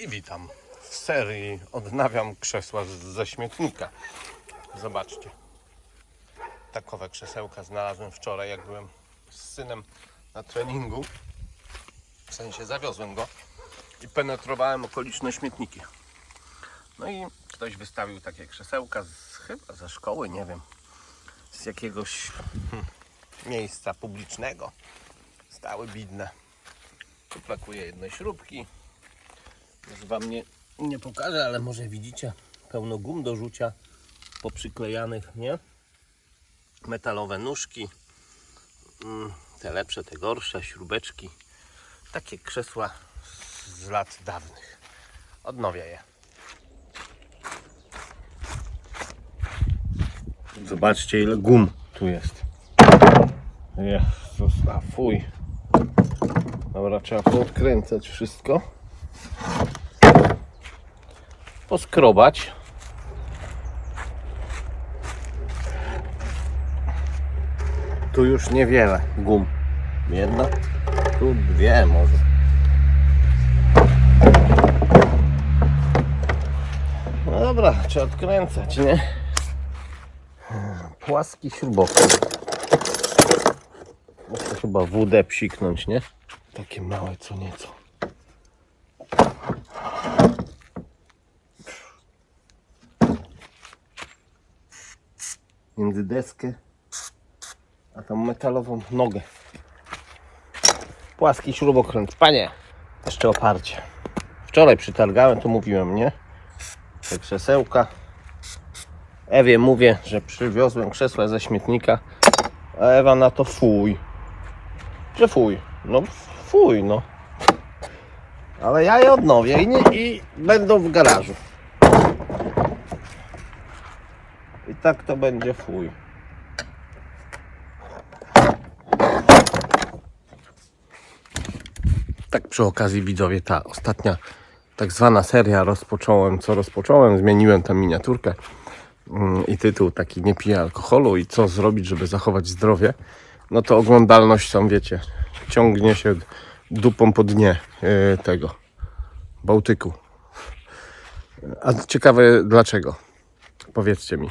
i witam w serii Odnawiam krzesła ze śmietnika. Zobaczcie. Takowe krzesełka znalazłem wczoraj, jak byłem z synem na treningu. W sensie zawiozłem go i penetrowałem okoliczne śmietniki. No i ktoś wystawił takie krzesełka z, chyba ze szkoły, nie wiem, z jakiegoś hmm, miejsca publicznego. Stały bidne. Tu brakuje jednej śrubki. Już Wam nie, nie pokażę, ale może widzicie pełno gum do rzucia poprzyklejanych, nie? Metalowe nóżki. Mm, Te lepsze, te gorsze, śrubeczki. Takie krzesła z lat dawnych. Odnowię je. Zobaczcie ile gum tu jest. Jezus, a fuj. Dobra, trzeba poodkręcać wszystko. Poskrobać. Tu już niewiele gum. Jedna, tu dwie może. No dobra, trzeba odkręcać, nie? Płaski śrubokręt. Muszę chyba wódę psiknąć, nie? Takie małe co nieco. Między deskę a tą metalową nogę. Płaski śrubokręt. Panie, jeszcze oparcie. Wczoraj przytargałem, to mówiłem, nie? Te krzesełka. Ewie mówię, że przywiozłem krzesła ze śmietnika, a Ewa na to fuj. Że fuj. No fuj, no. Ale ja je odnowię i, nie, i będą w garażu. I tak to będzie fuj. Tak przy okazji widzowie, ta ostatnia tak zwana seria rozpocząłem, co rozpocząłem, zmieniłem tam miniaturkę mm, i tytuł taki nie piję alkoholu i co zrobić, żeby zachować zdrowie. No to oglądalność tam wiecie, ciągnie się dupą po dnie yy, tego Bałtyku. A ciekawe dlaczego? Powiedzcie mi.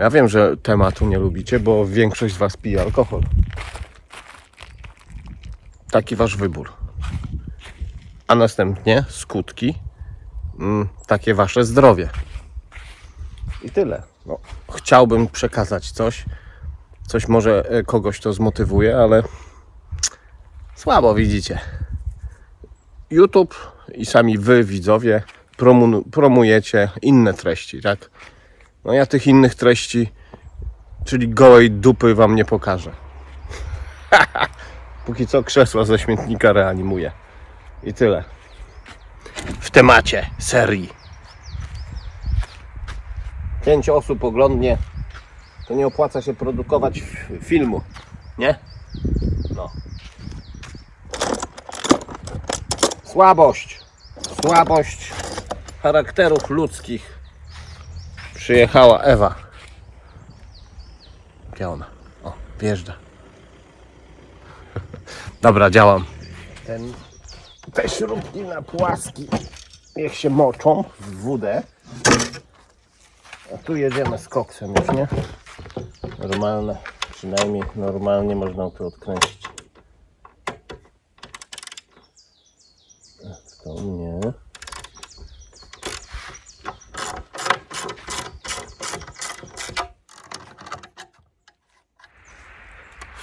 Ja wiem, że tematu nie lubicie, bo większość z Was pije alkohol. Taki Wasz wybór. A następnie skutki, mm, takie Wasze zdrowie. I tyle. No, chciałbym przekazać coś, coś może e, kogoś to zmotywuje, ale słabo widzicie. YouTube i sami wy, widzowie, promu- promujecie inne treści, tak? No ja tych innych treści, czyli gołej dupy wam nie pokażę. Póki co krzesła ze śmietnika reanimuję. I tyle. W temacie serii. Pięć osób oglądnie. To nie opłaca się produkować filmu. Nie? No. Słabość. Słabość charakterów ludzkich. Przyjechała Ewa. Gdzie ona? O, wjeżdża. Dobra, działam. Ten, te śrubki na płaski niech się moczą w wódę. A tu jedziemy z koksem już, nie? Normalne, przynajmniej normalnie można to odkręcić. To nie.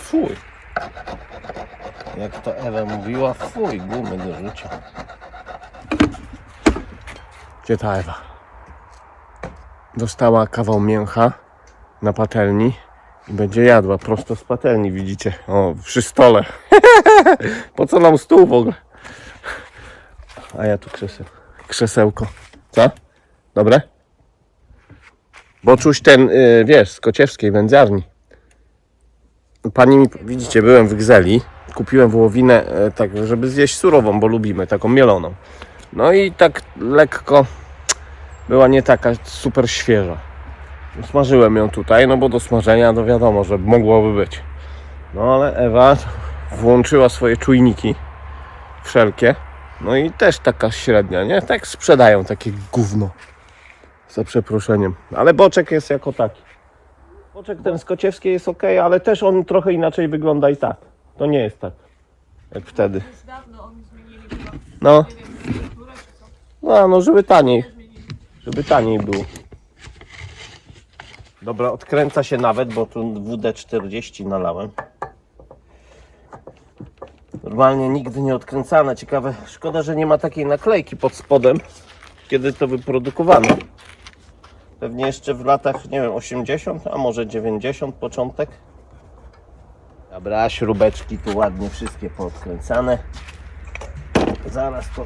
Fuj. Jak to Ewa mówiła, fuj, gumy do rzucia. Gdzie ta Ewa? Dostała kawał mięcha na patelni i będzie jadła prosto z patelni, widzicie? O, przy stole. po co nam stół w ogóle? A ja tu krzeseł, krzesełko. Co? Dobre? Bo czuć ten, y, wiesz, z kociewskiej wędziarni. Pani mi, widzicie, byłem w Gzeli, kupiłem wołowinę e, tak, żeby zjeść surową, bo lubimy, taką mieloną. No i tak lekko była nie taka super świeża. Smażyłem ją tutaj, no bo do smażenia to wiadomo, że mogłoby być. No ale Ewa włączyła swoje czujniki wszelkie No i też taka średnia, nie? Tak sprzedają takie gówno. Za przeproszeniem. Ale boczek jest jako taki. Boczek ten z Kociewskiej jest ok, ale też on trochę inaczej wygląda i tak. To nie jest tak. Jak wtedy. Już dawno oni zmienili chyba, No, nie wiem, strukturę czy co. no, no żeby taniej. Zmienili. Żeby taniej było. Dobra, odkręca się nawet, bo tu WD-40 nalałem. Normalnie nigdy nie odkręcane. Ciekawe, szkoda, że nie ma takiej naklejki pod spodem, kiedy to wyprodukowano. Pewnie jeszcze w latach, nie wiem, 80, a może 90 początek. Dobra, śrubeczki tu ładnie wszystkie poodkręcane. Zaraz to,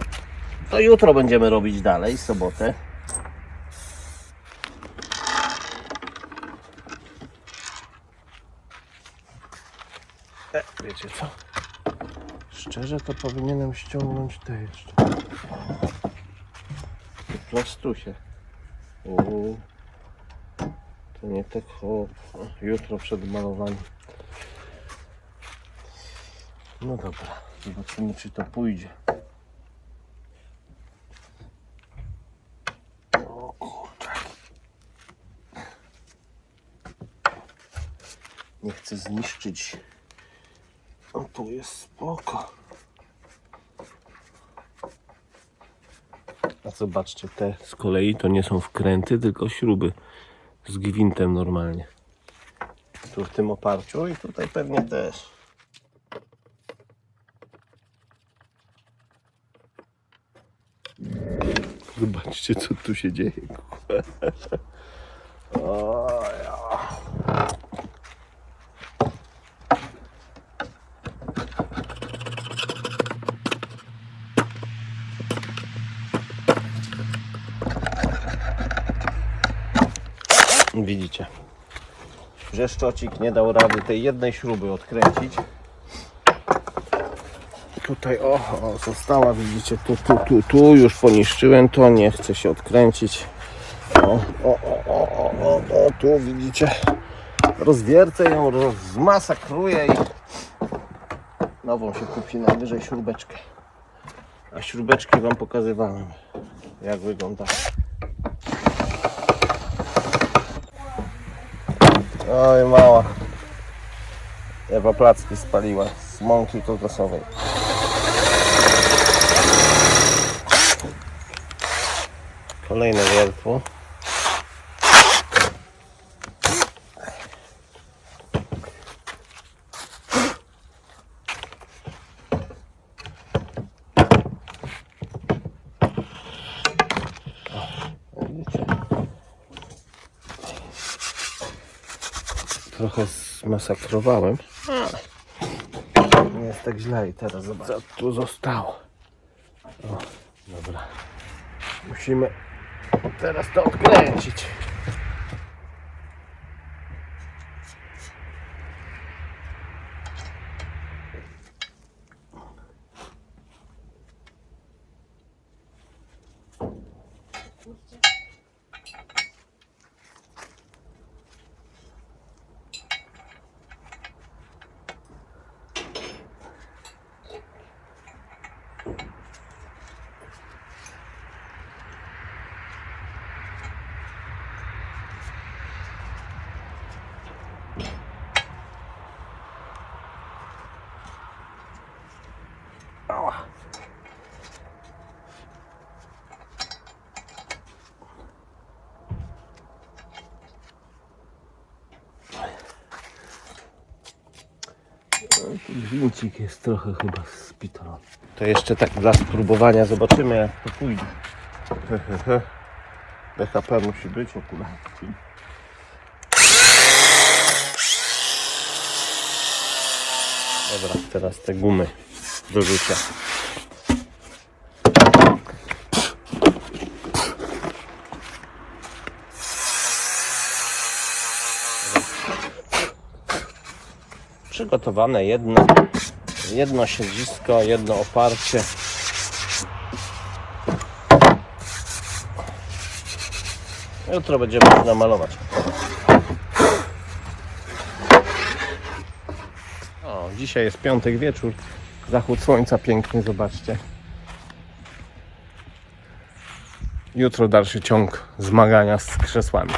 to jutro będziemy robić dalej, sobotę. E, wiecie co? Szczerze to powinienem ściągnąć te jeszcze. Plastusie. Uuu. To nie tak o, jutro przed malowaniem. No dobra, zobaczymy czy to pójdzie. O. Nie chcę zniszczyć. O, tu jest spoko. A zobaczcie, te z kolei to nie są wkręty, tylko śruby z gwintem normalnie. Tu w tym oparciu i tutaj pewnie też. Zobaczcie, co tu się dzieje. O, Widzicie, że szczocik nie dał rady tej jednej śruby odkręcić. Tutaj, o, o została, widzicie, tu, tu, tu, tu już poniszczyłem, to nie chce się odkręcić. O, o, o, o, o, o, tu widzicie, rozwiercę ją, rozmasakruję i nową się kupi najwyżej śrubeczkę. A śrubeczki Wam pokazywałem, jak wygląda. Oj, mała. Ewa placki spaliła z mąki kokosowej. Kolejne wiertło. Trochę zmasakrowałem. Nie jest tak źle i teraz zobacz, co tu zostało. O, dobra. Musimy teraz to odkręcić. Gwincik jest trochę chyba spitolony. To jeszcze tak dla spróbowania zobaczymy jak to pójdzie. He, he, he. BHP musi być okularki. Dobra, teraz te gumy do rzucia. Przygotowane jedno, jedno siedzisko, jedno oparcie. Jutro będziemy można malować. O, dzisiaj jest piątek wieczór. Zachód słońca piękny, zobaczcie. Jutro dalszy ciąg zmagania z krzesłami.